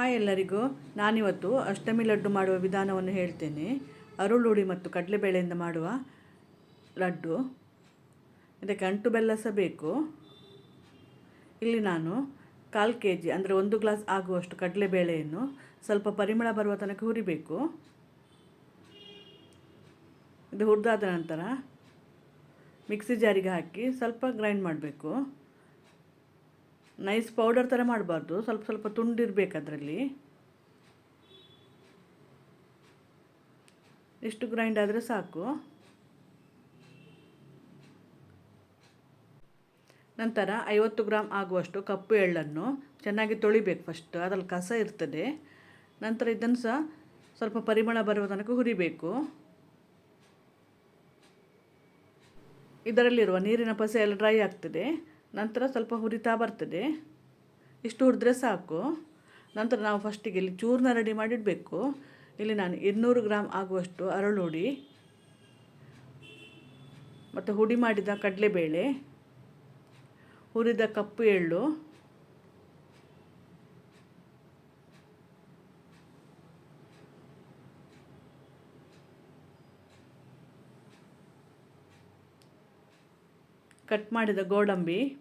Hi ಎಲ್ಲರಿಗೂ. ನಾನಿವತ್ತು ಅಷ್ಟಮಿ ಲಡ್ಡು ಮಾಡುವ ವಿಧಾನವನ್ನು ಹೇಳ್ತೇನೆ. ಅರುಳುಡಿ ಮತ್ತು ಕಡಲೆಬೇಳೆಯಿಂದ ಮಾಡುವ ಲಡ್ಡು. ಇದಕ್ಕೆ ಅಂಟು ಬೆಲ್ಲ ಸಹ ಬೇಕು. ಇಲ್ಲಿ ನಾನು ಕಾಲು ಕೆ ಜಿ ಅಂದರೆ ಒಂದು ಗ್ಲಾಸ್ ಆಗುವಷ್ಟು ಕಡಲೆಬೇಳೆಯನ್ನು ಸ್ವಲ್ಪ ಪರಿಮಳ ಬರುವ ತನಕ ಹುರಿಬೇಕು. ಇದು ಹುರಿದಾದ ನಂತರ ಮಿಕ್ಸಿ ಜಾರಿಗೆ ಹಾಕಿ ಸ್ವಲ್ಪ ಗ್ರೈಂಡ್ ಮಾಡಬೇಕು. ನೈಸ್ ಪೌಡರ್ ಥರ ಮಾಡಬಾರ್ದು. ಸ್ವಲ್ಪ ಸ್ವಲ್ಪ ತುಂಡಿರಬೇಕು ಅದರಲ್ಲಿ. ಇಷ್ಟು ಗ್ರೈಂಡ್ ಆದರೆ ಸಾಕು. ನಂತರ ಐವತ್ತು ಗ್ರಾಮ್ ಆಗುವಷ್ಟು ಕಪ್ಪು ಎಳ್ಳನ್ನು ಚೆನ್ನಾಗಿ ತೊಳಿಬೇಕು ಫಸ್ಟ್ ಅದರಲ್ಲಿ ಕಸ ಇರ್ತದೆ. ನಂತರ ಇದನ್ನು ಸಹ ಸ್ವಲ್ಪ ಪರಿಮಳ ಬರುವ ತನಕ ಹುರಿಬೇಕು. ಇದರಲ್ಲಿರುವ ನೀರಿನ ಪಸೆ ಎಲ್ಲ ಡ್ರೈ ಆಗ್ತದೆ. ನಂತರ ಸ್ವಲ್ಪ ಹುರಿತಾ ಬರ್ತದೆ. ಇಷ್ಟು ಹುರಿದ್ರೆ ಸಾಕು. ನಂತರ ನಾವು ಫಸ್ಟಿಗೆ ಇಲ್ಲಿ ಚೂರ್ನ ರೆಡಿ ಮಾಡಿಡಬೇಕು. ಇಲ್ಲಿ ನಾನು ಇನ್ನೂರು ಗ್ರಾಮ್ ಆಗುವಷ್ಟು ಅರಳುಡಿ ಮತ್ತು ಹುಡಿ ಮಾಡಿದ ಕಡಲೆಬೇಳೆ. ಹುರಿದ ಕಪ್ಪು ಎಳ್ಳು. ಕಟ್ ಮಾಡಿದ ಗೋಡಂಬಿ.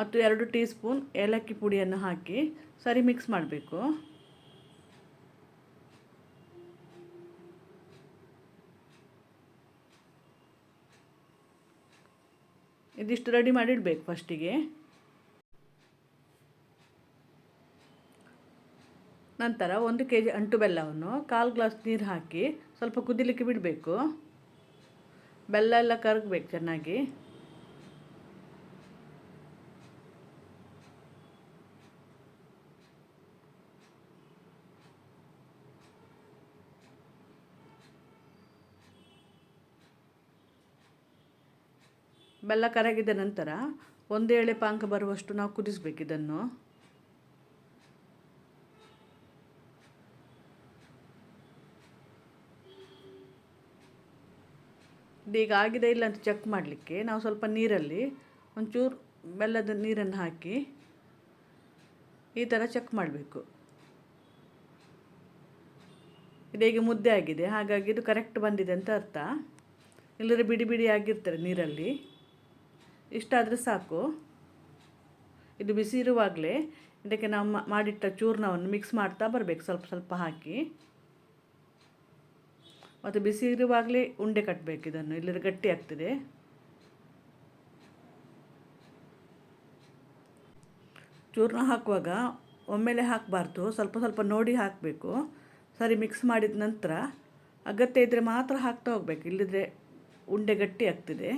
ಮತ್ತು ಎರಡು ಟೀ ಸ್ಪೂನ್ ಏಲಕ್ಕಿ ಪುಡಿಯನ್ನು ಹಾಕಿ ಸರಿ ಮಿಕ್ಸ್ ಮಾಡಬೇಕು. ಇದಿಷ್ಟು ರೆಡಿ ಮಾಡಿಡಬೇಕು ಫಸ್ಟಿಗೆ. ನಂತರ ಒಂದು ಕೆ ಜಿ ಅಂಟು ಬೆಲ್ಲವನ್ನು ಕಾಲು ಗ್ಲಾಸ್ ನೀರು ಹಾಕಿ ಸ್ವಲ್ಪ ಕುದಿಲಿಕ್ಕೆ ಬಿಡಬೇಕು. ಬೆಲ್ಲ ಎಲ್ಲ ಕರಗಬೇಕು ಚೆನ್ನಾಗಿ. ಬೆಲ್ಲ ಕರಗಿದ ನಂತರ ಒಂದು ಎಳೆ ಪಾಂಕ ಬರುವಷ್ಟು ನಾವು ಕುದಿಸ್ಬೇಕು ಇದನ್ನು. ಇದೀಗ ಆಗಿದೆ ಇಲ್ಲ ಅಂತ ಚೆಕ್ ಮಾಡಲಿಕ್ಕೆ, ನಾವು ಸ್ವಲ್ಪ ನೀರಲ್ಲಿ ಒಂಚೂರು ಬೆಲ್ಲದ ನೀರನ್ನು ಹಾಕಿ ಈ ಥರ ಚೆಕ್ ಮಾಡಬೇಕು. ಇದೀಗ ಮುದ್ದೆ ಆಗಿದೆ, ಹಾಗಾಗಿ ಇದು ಕರೆಕ್ಟ್ ಬಂದಿದೆ ಅಂತ ಅರ್ಥ. ಇಲ್ಲದ್ರೆ ಬಿಡಿ ಬಿಡಿ ಆಗಿರ್ತಾರೆ ನೀರಲ್ಲಿ. ಇಷ್ಟಾದರೆ ಸಾಕು. ಇದು ಬಿಸಿ ಇರುವಾಗಲೇ ಇದಕ್ಕೆ ನಾವು ಮಾಡಿಟ್ಟ ಚೂರ್ಣವನ್ನು ಮಿಕ್ಸ್ ಮಾಡ್ತಾ ಬರಬೇಕು. ಸ್ವಲ್ಪ ಸ್ವಲ್ಪ ಹಾಕಿ. ಮತ್ತು ಬಿಸಿ ಇರುವಾಗಲೇ ಉಂಡೆ ಕಟ್ಟಬೇಕು ಇದನ್ನು. ಇಲ್ಲದ್ರೆ ಗಟ್ಟಿ ಆಗ್ತದೆ. ಚೂರ್ಣ ಹಾಕುವಾಗ ಒಮ್ಮೆಲೆ ಹಾಕಬಾರ್ದು. ಸ್ವಲ್ಪ ಸ್ವಲ್ಪ ನೋಡಿ ಹಾಕಬೇಕು. ಸರಿ ಮಿಕ್ಸ್ ಮಾಡಿದ ನಂತರ ಅಗತ್ಯ ಇದ್ದರೆ ಮಾತ್ರ ಹಾಕ್ತಾ ಹೋಗ್ಬೇಕು. ಇಲ್ಲದ್ರೆ ಉಂಡೆ ಗಟ್ಟಿ ಆಗ್ತದೆ.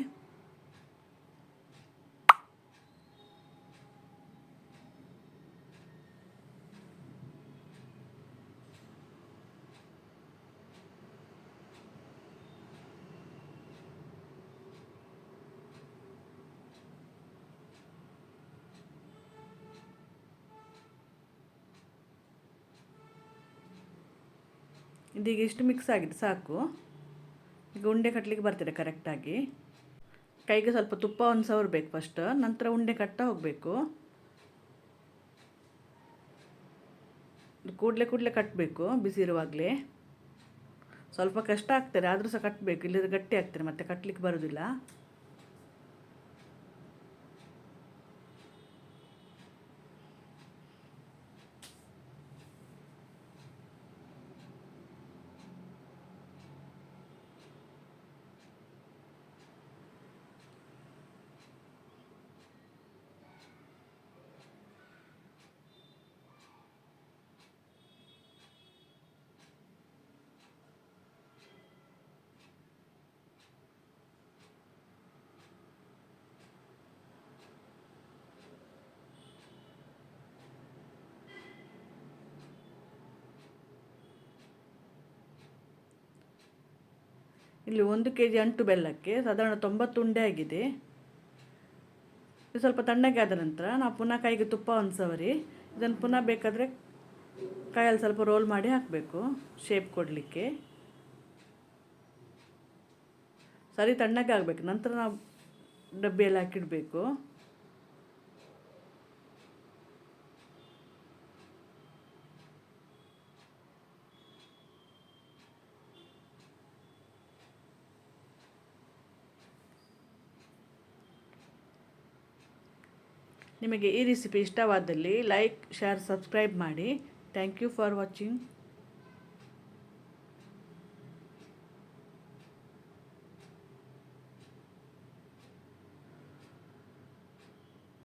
ಇದೀಗ ಇಷ್ಟು ಮಿಕ್ಸ್ ಆಗಿದೆ ಸಾಕು. ಈಗ ಉಂಡೆ ಕಟ್ಟಲಿಕ್ಕೆ ಬರ್ತದೆ ಕರೆಕ್ಟಾಗಿ ಕೈಗೆ ಸ್ವಲ್ಪ ತುಪ್ಪ ಒಂದು ಸವರ್ಬೇಕು ಫಸ್ಟ್ ನಂತರ ಉಂಡೆ ಕಟ್ತಾ ಹೋಗಬೇಕು. ಕೂಡಲೇ ಕೂಡಲೇ ಕಟ್ಟಬೇಕು ಬಿಸಿ ಇರುವಾಗಲೇ. ಸ್ವಲ್ಪ ಕಷ್ಟ ಆಗ್ತದೆ, ಆದರೂ ಸಹ ಕಟ್ಟಬೇಕು ಇಲ್ಲದ್ರೆ ಗಟ್ಟಿ ಆಗ್ತದೆ, ಮತ್ತೆ ಕಟ್ಟಲಿಕ್ಕೆ ಬರೋದಿಲ್ಲ. ಇಲ್ಲಿ ಒಂದು ಕೆ ಜಿ ಅಂಟು ಬೆಲ್ಲಕ್ಕೆ ಸಾಧಾರಣ ತೊಂಬತ್ತು ಉಂಡೆ ಆಗಿದೆ. ಇದು ಸ್ವಲ್ಪ ತಣ್ಣಗೆ ಆದ ನಂತರ ನಾವು ಪುನಃ ಕೈಗೆ ತುಪ್ಪ ಒಂದು ಸವರಿ. ಇದನ್ನು ಪುನಃ ಬೇಕಾದರೆ ಕೈಯಲ್ಲಿ ಸ್ವಲ್ಪ ರೋಲ್ ಮಾಡಿ ಹಾಕಬೇಕು ಶೇಪ್ ಕೊಡಲಿಕ್ಕೆ. ಸರಿ ತಣ್ಣಗೆ ಆಗಬೇಕು ನಂತರ ನಾವು ಡಬ್ಬಿಯಲ್ಲಿ ಹಾಕಿಡಬೇಕು. ನಿಮಗೆ ಈ ರೆಸಿಪಿ ಇಷ್ಟವಾದಲ್ಲಿ ಲೈಕ್ ಶೇರ್ ಸಬ್ಸ್ಕ್ರೈಬ್ ಮಾಡಿ. Thank you for watching